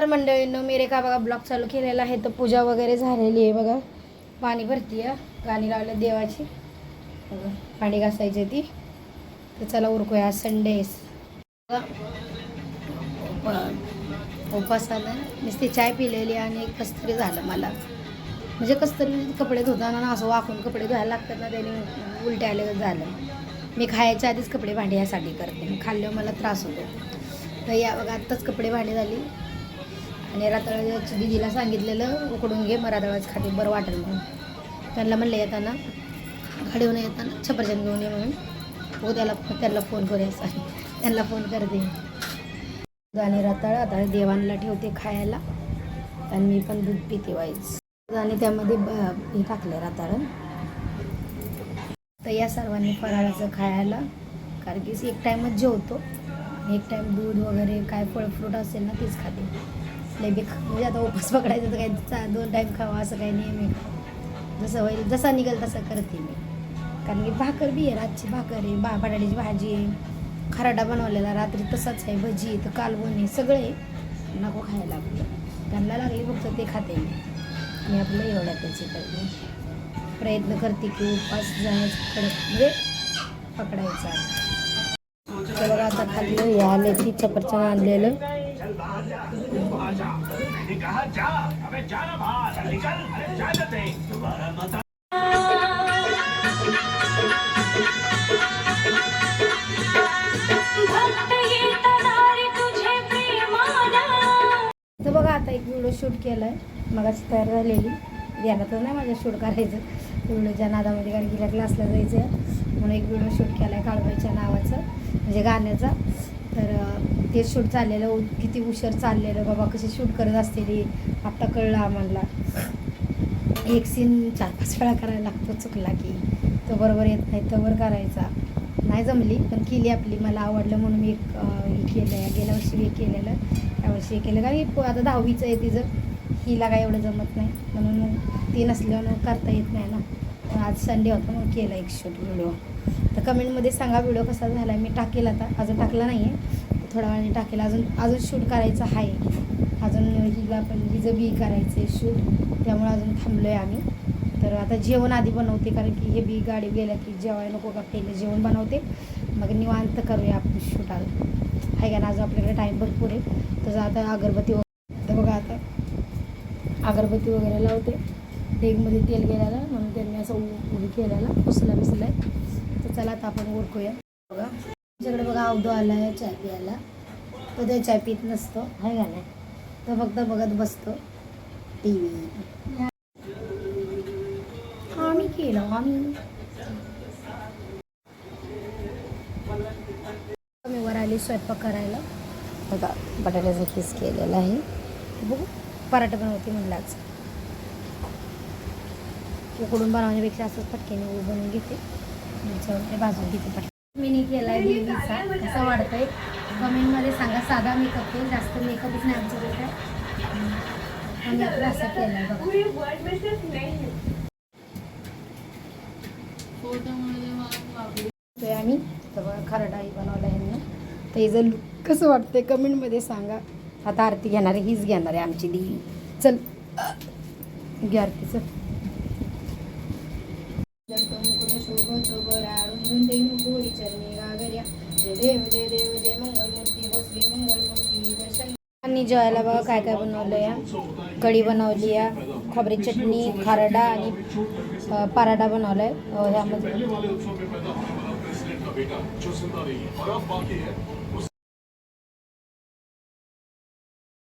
तर मंडळींनो मेरे का बघा ब्लॉग चालू केलेला आहे. तर पूजा वगैरे झालेली आहे बघा. पाणी भरती आहे. गाणी लावल्या देवाची. बघा पाणी घासायची ती. तर चला उरकूया. आज संडे उपास आला. नुसती चाय पिलेली आणि कस तरी झालं मला. म्हणजे कसतरी कपडे धुताना ना असं वाकून कपडे धुवायला लागतात ना त्याने उलटे आले झालं. मी खायच्या आधीच कपडे भांडे यासाठी करते. खाल्ल्यावर मला त्रास होतो. तर या बघा आत्ताच कपडे भांडे झाली. आणि रातळाच्या दिदीला सांगितलेलं उकडून घे मग रातळाच खाते बरं वाटेल म्हणून. त्यांना म्हणलं येताना घडवून येताना छपरचंद घेऊन ये म्हणून. उद्याला त्यांना फोन करूया त्यांना फोन करते. आणि रताळ आता देवांना ठेवते खायला. आणि मी पण दूध पिते व्हायच आणि त्यामध्ये ब- हे टाकलं रताळ. तर या सर्वांनी फराळाचं खायला कारण की एक टाईमच जेवतो. एक टाईम दूध वगैरे काय फळ फ्रूट असेल ना तेच खाते. लय बी म्हणजे आता उपास पकडायचं तर काही चा- दोन टाईम खावा असं काही नियम आहे जसं होईल जसा निघेल तसं करते मी. कारण की भाकर बी आहे रातची भाकर आहे बा बटाट्याची भाजी आहे. खराडा बनवलेला रात्री तसाच आहे भजी आहे तर कालवण आहे सगळे आहे. नको खायला आपलं त्यांना लागली फक्त ते खाते मी. आणि आपलं एवढ्या त्याचे करते. प्रयत्न करते की उपास जाण्याचं कडक म्हणजे पकडायचा. बघा आता खाल्लं हे आले की चपरचन आणलेलं. कहा जा जाना बाहर। निकल अरे जाने दे। तुम्हारा तर बघा आता एक व्हिडिओ शूट केला आहे मगाची तयार झालेली. ध्यानातच नाही माझ्या शूट करायचं. व्हिडिओच्या नादामध्ये कारण की क्लासला जायचं. आहे म्हणून एक व्हिडिओ शूट केला आहे काळबाईच्या नावाचं. म्हणजे गाण्याचा. तर ते शूट चाललेलं किती उशीर चाललेलं बाबा कसे शूट करत असलेली आत्ता कळलं आम्हाला. एक सीन चार पाच वेळा करायला लागतो चुकला की. तो बरोबर येत नाही तोवर करायचा. नाही जमली पण केली आपली. मला आवडलं म्हणून मी एक हे केलं. आहे गेल्या वर्षी मी केलेलं. यावर्षी हे केलं. का आता दहावीचं आहे तिचं. हिला काय एवढं जमत नाही. म्हणून ती नसल्यानं करता येत नाही ना. आज संडे होता म्हणून केला एक शूट व्हिडिओ तर कमेंटमध्ये सांगा व्हिडिओ कसा झाला? मी टाकेल आता. अजून टाकला नाही आहे थोड्या वेळाने टाकेल. अजून अजून शूट करायचं आहे. अजून हिला पण हिजं बी करायचं आहे शूट त्यामुळे अजून थांबलो आहे आम्ही. तर आता जेवण आधी बनवते कारण की हे बी गाडी गेल्या की जेवायला नको का? पहिलं जेवण बनवते. मग निवांत करूया आपण शूट आलं आहे का ना? अजून आपल्याकडे टाईम भरपूर आहे. तसं आता अगरबत्ती वगैरे तर बघा आता. अगरबत्ती वगैरे लावते. डेगमध्ये तेल गेलेलं म्हणून त्यांनी असं उभी केलेला पुसला बिसला. तर चला आता आपण ओळखूया बघा. आमच्याकडे बघा अवधू आला आहे चाय प्यायला. तो ते चाय पित नसतो. आहे का नाही? तो फक्त बघत बसतो. T V. आम्ही केलं आम्ही. मी वर आली स्वयंपाक करायला. बघा बटाट्याचा खीस केलेला आहे. बघू. पराठा बनवते म्हणलं आज. उकडून बनवण्यापेक्षा असंच पटकेने बनवून घेते. त्याच्यावर भाजून घेते पटकन. मी केला आहे देवीचा कसा आहे कमेंटमध्ये सांगा साधा मेकअप केला जास्त मेकअपच नाही आमच्याकडे काय आम्ही आपलं असं केलं आहे बघा आम्ही. तर खरडाही बनवला ह्यांना तर हिचं लुक कसं वाटतंय कमेंटमध्ये सांगा. आता आरती घेणार आहे हीच घेणार आहे आमची देवी चल. घ्या आरतीचं आणि जेवायला बघा काय काय बनवलं या? कढी बनवली या खोबरी चटणी खारडा आणि अ, पराठा बनवलाय अ, ह्यामध्ये.